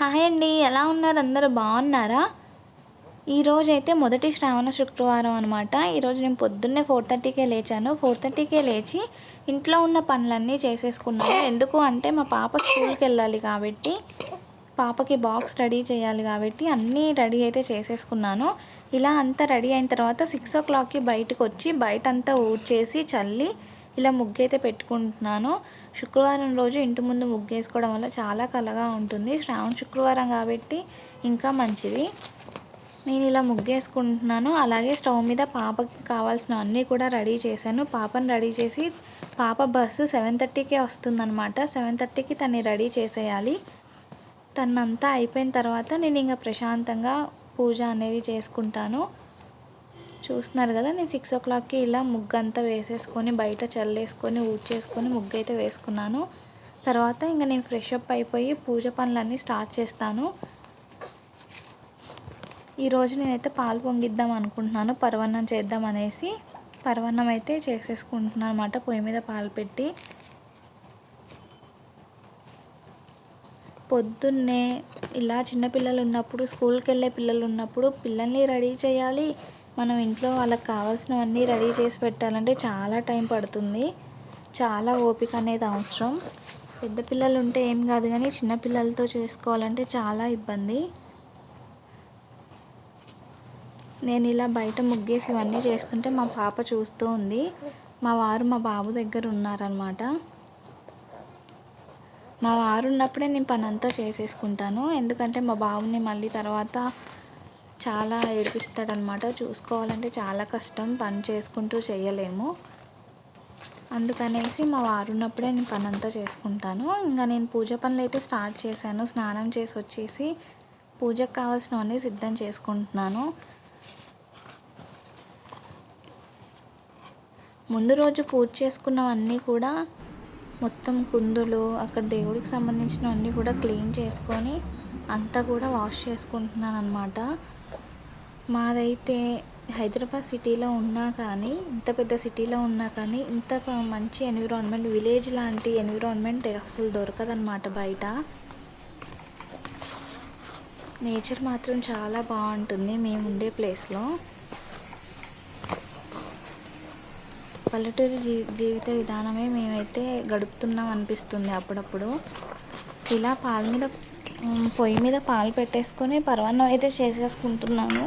Hi అండి ఎలా ఉన్నారు? అందరూ బాగున్నారా? ఈరోజైతే మొదటి శ్రావణ శుక్రవారం అనమాట ఈరోజు నేను పొద్దున్నే ఫోర్ థర్టీకే లేచాను. ఫోర్ థర్టీకే లేచి ఇంట్లో ఉన్న పనులన్నీ చేసేసుకున్నాను. ఎందుకు అంటే మా పాప స్కూల్కి వెళ్ళాలి కాబట్టి పాపకి బాక్స్ రెడీ చేయాలి కాబట్టి అన్నీ రెడీ అయితే చేసేసుకున్నాను. ఇలా అంతా రెడీ అయిన తర్వాత సిక్స్ ఓ క్లాక్కి బయటకు వచ్చి బయట అంతా ఊడ్చేసి చల్లి ఇలా ముగ్గు అయితే పెట్టుకుంటున్నాను. శుక్రవారం రోజు ఇంటి ముందు ముగ్గు వేసుకోవడం వల్ల చాలా కలగా ఉంటుంది. శ్రావణ శుక్రవారం కాబట్టి ఇంకా మంచిది. నేను ఇలా ముగ్గేసుకుంటున్నాను. అలాగే స్టవ్ మీద పాపకి కావాల్సినవన్నీ కూడా రెడీ చేశాను. పాపను రెడీ చేసి పాప బస్సు సెవెన్ థర్టీకే వస్తుందనమాట సెవెన్ థర్టీకి తన్ని రెడీ చేసేయాలి. తనంతా అయిపోయిన తర్వాత నేను ఇంకా ప్రశాంతంగా పూజ అనేది చేసుకుంటాను. చూస్తున్నారు కదా నేను సిక్స్ ఓ క్లాక్కి ఇలా ముగ్గు అంతా వేసేసుకొని బయట చల్లేసుకొని ఊడ్చేసుకొని ముగ్గు అయితే వేసుకున్నాను. తర్వాత ఇంకా నేను ఫ్రెష్ అప్ అయిపోయి పూజ పనులన్నీ స్టార్ట్ చేస్తాను. ఈరోజు నేనైతే పాలు పొంగిద్దాం అనుకుంటున్నాను పరవన్నం చేద్దాం అనేసి. పరవన్నం అయితే చేసేసుకుంటున్నాను అనమాట పొయ్యి మీద పాలు పెట్టి. పొద్దున్నే ఇలా చిన్నపిల్లలు ఉన్నప్పుడు స్కూల్కి వెళ్ళే పిల్లలు ఉన్నప్పుడు పిల్లల్ని రెడీ చేయాలి. మనం ఇంట్లో వాళ్ళకి కావాల్సినవన్నీ రెడీ చేసి పెట్టాలంటే చాలా టైం పడుతుంది. చాలా ఓపిక అనేది అవసరం. పెద్ద పిల్లలు ఉంటే ఏం కాదు కానీ చిన్నపిల్లలతో చేసుకోవాలంటే చాలా ఇబ్బంది. నేను ఇలా బయట ముగ్గేసి ఇవన్నీ చేస్తుంటే మా పాప చూస్తూ ఉంది. మా వారు మా బాబు దగ్గర ఉన్నారనమాట మా వారు ఉన్నప్పుడే నేను పనంతా చేసేసుకుంటాను. ఎందుకంటే మా బాబుని మళ్ళీ తర్వాత చాలా ఏడిపిస్తాడనమాట. చూసుకోవాలంటే చాలా కష్టం. పని చేసుకుంటూ చేయలేము అందుకనేసి మా వారు ఉన్నప్పుడే నేను పని అంతా చేసుకుంటాను. ఇంకా నేను పూజ పనులు అయితే స్టార్ట్ చేశాను. స్నానం చేసి వచ్చేసి పూజకు కావాల్సినవన్నీ సిద్ధం చేసుకుంటున్నాను. ముందు రోజు పూజ చేసుకున్నవన్నీ కూడా మొత్తం కుందులు అక్కడ దేవుడికి సంబంధించినవన్నీ కూడా క్లీన్ చేసుకొని అంతా కూడా వాష్ చేసుకుంటున్నాను అనమాట మాదైతే హైదరాబాద్ సిటీలో ఉన్నా కానీ ఇంత పెద్ద సిటీలో ఉన్నా కానీ ఇంత మంచి ఎన్విరాన్మెంట్ విలేజ్ లాంటి ఎన్విరాన్మెంట్ అసలు దొరకదన్నమాట బయట. నేచర్ మాత్రం చాలా బాగుంటుంది మేము ఉండే ప్లేస్లో. పల్లెటూరి జీ జీవిత విధానమే మేమైతే గడుపుతున్నాం అనిపిస్తుంది అప్పుడప్పుడు. ఇలా పాల మీద పొయ్యి మీద పాలు పెట్టేసుకొని పరవన్నం అయితే చేసేసుకుంటున్నాను.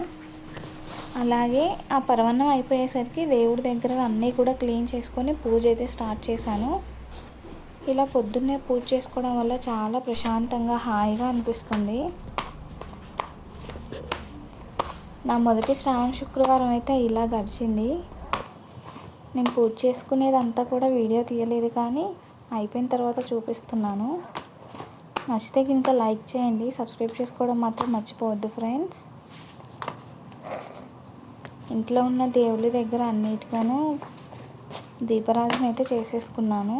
అలాగే ఆ పరవన్నం అయిపోయేసరికి దేవుడి దగ్గర అన్నీ కూడా క్లీన్ చేసుకొని పూజ అయితే స్టార్ట్ చేశాను. ఇలా పొద్దున్నే పూజ చేసుకోవడం వల్ల చాలా ప్రశాంతంగా హాయిగా అనిపిస్తుంది. నా మొదటి శ్రావణ శుక్రవారం అయితే ఇలా గడిచింది. నేను పూజ చేసుకునేదంతా కూడా వీడియో తీయలేదు కానీ అయిపోయిన తర్వాత చూపిస్తున్నాను. నచ్చితే కనుక లైక్ చేయండి. సబ్స్క్రైబ్ చేసుకోవడం మాత్రం మర్చిపోవద్దు ఫ్రెండ్స్. ఇంట్లో ఉన్న దేవుళ్ళ దగ్గర అన్నిటిగాను దీపారాధన అయితే చేసేసుకున్నాను.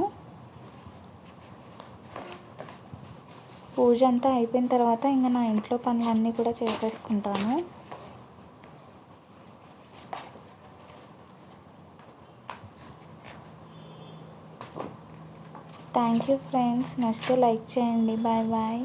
పూజ అంతా అయిపోయిన తర్వాత ఇంకా నా ఇంట్లో పనులన్నీ కూడా చేసేసుకుంటాను. Thank you friends. నచ్చితే లైక్ చేయండి. Bye bye.